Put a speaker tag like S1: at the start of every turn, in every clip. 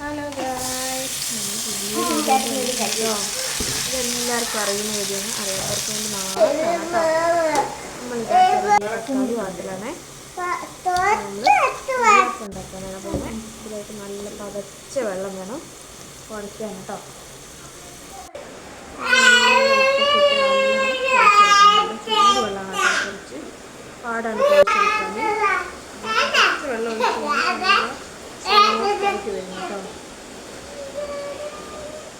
S1: Hello ഇതെല്ലാവർക്കും അറിയുന്ന കാര്യമാണ് അറിയാത്തവർക്ക് വേണ്ടി നമ്മൾ വാട്ടിലാണേ ഉണ്ടാക്കാനാണ് പോകുന്നത് ഇതിലേക്ക് നല്ല പതച്ച വെള്ളം വേണം കുഴയ്ക്കാൻ കേട്ടോ പാടാണ് വെള്ളം ഒഴിച്ച് വരും കേട്ടോ.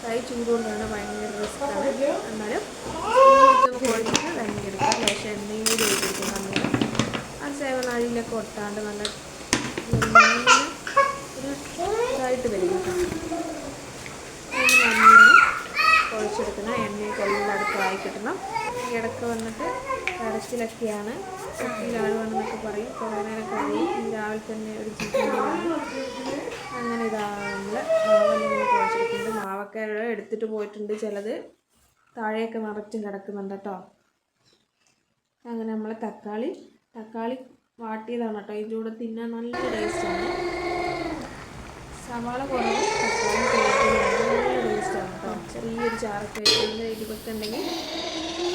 S1: കൈ ചൂടുകൊണ്ടാണ് ഭയങ്കര റിസ്ക്കാണ് എന്നാലും കോഴിക്ക് ഭയങ്കര പക്ഷേ എന്തെങ്കിലും ഒഴിച്ചിരിക്കും നമ്മൾ ആ സേവനാഴിയിലൊക്കെ ഒട്ടാണ്ട് നല്ല ഒരു ഇതായിട്ട് വരും കേട്ടോ. കുഴച്ചെടുക്കണം എണ്ണയൊക്കെ എല്ലായിടത്തും ആയി കിട്ടണം ഈ ഇടയ്ക്ക് വന്നിട്ട് കരച്ചിലൊക്കെയാണ്. ചട്ടിയിലാഴുവാണെന്നൊക്കെ പറയും. കുറേ നേരം കഴിയും രാവിലെ തന്നെ ഒരു ചിക്കൻ അങ്ങനെ ഇതാ നമ്മൾ മാവെല്ലാം കുഴച്ചെടുക്കുന്നുണ്ട് മാവൊക്കെ എടുത്തിട്ട് പോയിട്ടുണ്ട് ചിലത്. താഴെയൊക്കെ നിറച്ചും കിടക്കുന്നുണ്ട് കേട്ടോ. അങ്ങനെ നമ്മൾ തക്കാളി തക്കാളി വാട്ടിയതാണ് കേട്ടോ. ഇതിന്റെ കൂടെ തിന്നാൻ നല്ല ടേസ്റ്റാണ് സവാള കുറവ് തക്കാളി നല്ല ടേസ്റ്റാണ് കേട്ടോ. ചെറിയൊരു ചാറൊക്കെ വെച്ചിട്ട് ഉണ്ടെങ്കിൽ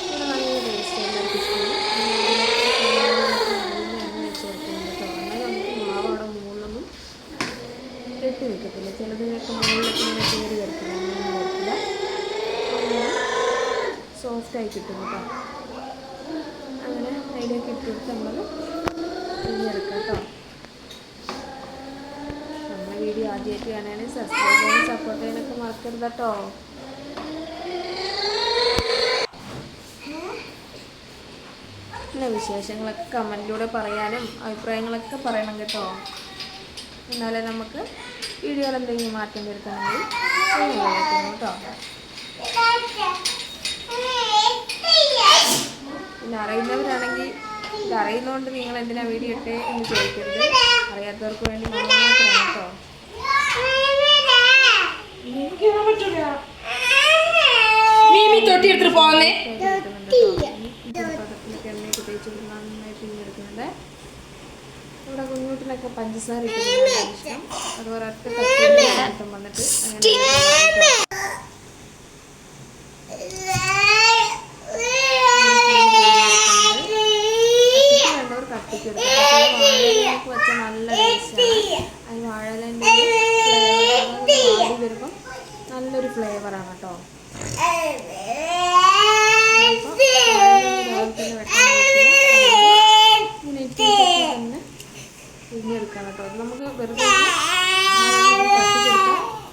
S1: ഇവിടെ നല്ല ടേസ്റ്റ് എല്ലാവർക്കും ഇഷ്ടമാണ്. കേട്ടോ. നിൽക്കത്തില്ല ചിലതിനൊക്കെ മുകളിലൊക്കെ കയറി അങ്ങനെ സോഫ്റ്റായി കിട്ടും കേട്ടോ. അങ്ങനെ അതിലേക്ക് ഇട്ടിട്ട് നമ്മൾ തിരിഞ്ഞെടുക്കാം കേട്ടോ. നമ്മുടെ വീഡിയോ ആദ്യമായിട്ട് കാണുകയാണെങ്കിൽ സബ്സ്ക്രൈബ് ചെയ്യാനും സപ്പോർട്ട് ചെയ്യാനൊക്കെ മറക്കരുത് കേട്ടോ. പിന്നെ വിശേഷങ്ങളൊക്കെ കമന്റിലൂടെ പറയാനും അഭിപ്രായങ്ങളൊക്കെ പറയണം കേട്ടോ. എന്നാലേ നമുക്ക് വീഡിയോയിൽ എന്തെങ്കിലും മാറ്റം വരുത്തണമെങ്കിൽ കേട്ടോ. പിന്നെ അറിയുന്നവരാണെങ്കിൽ ഇത് അറിയുന്നതുകൊണ്ട് നിങ്ങൾ എന്തിനാ വീഡിയോ ഇട്ടേ എന്ന് ചോദിക്കരുത്. അറിയാത്തവർക്ക് വേണ്ടി മാത്രമാണ് കേട്ടോ.
S2: മീമി തൊട്ടി എടുത്തിട്ട് പോന്നേ.
S1: പദത്തിലൊക്കെ എണ്ണയൊക്കെ തേച്ച് കൊടുത്ത് നന്നായി പിഴിഞ്ഞെടുക്കുന്നുണ്ട് ഇവിടെ കുഞ്ഞൂട്ടിനൊക്കെ പഞ്ചസാര ഇട്ടിട്ടുണ്ട് തട്ടിട്ട് വന്നിട്ട് അങ്ങനെ കട്ടിക്ക് വേണ്ടവർ കട്ടിക്ക് എടുക്കും വാഴയിലേക്ക് വെച്ച നല്ല ടേസ്റ്റാണ് അത് വാഴയിലേന്റെ വാടി വരുമ്പം നല്ലൊരു ഫ്ലേവറാണ് കേട്ടോ ഇങ്ങനെ ഇട്ട് തന്നെ പിഴിഞ്ഞെടുക്കാം കേട്ടോ. നമുക്ക് വെറുതെ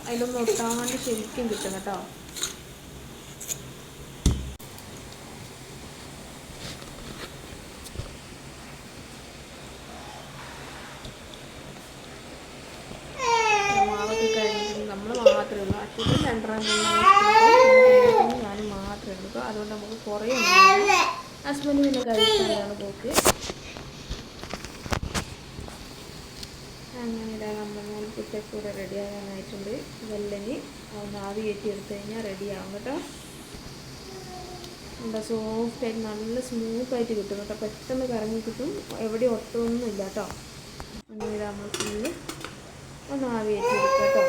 S1: അതിലൊന്ന് ഒട്ടാണ്ട് ശരിക്കും കിട്ടും കേട്ടോ. നമ്മൾ മാത്രമേ ഉള്ളൂ. ഞാൻ മാത്രമേ ഉള്ളൂ. അതുകൊണ്ട് നമുക്ക് കുറേ ഹസ്ബൻഡ് പിന്നെ കഴിക്കാനാണ് പോക്ക്. അങ്ങനെ ഇതാ നമ്മൾ നൂൽപുട്ടൊക്കെ കൂടെ റെഡി ആകാനായിട്ടുണ്ട് വെല്ലനി ഒന്ന് ആവി കയറ്റി എടുത്തു കഴിഞ്ഞാൽ റെഡി ആവും കേട്ടോ. എന്താ സോഫ്റ്റ് ആയിട്ട് നല്ല സ്മൂത്ത് ആയിട്ട് കിട്ടും കേട്ടോ. പെട്ടെന്ന് കറങ്ങി കിട്ടും. എവിടെ ഒട്ടൊന്നും ഇല്ല കേട്ടോ. അങ്ങനെ ഇതാ നമ്മൾ ഫുള്ള് ഒന്ന് ആവി കയറ്റി എടുക്കാം കേട്ടോ.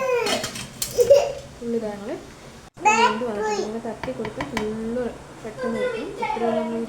S1: ഫുള്ള് ഇതാ ഞങ്ങൾ വീണ്ടും വന്നിട്ട് ഇങ്ങനെ തട്ടി കൊടുത്താൽ ഫുള്ള് പെട്ടെന്ന് കിട്ടും ഇത്രയും നമ്മൾ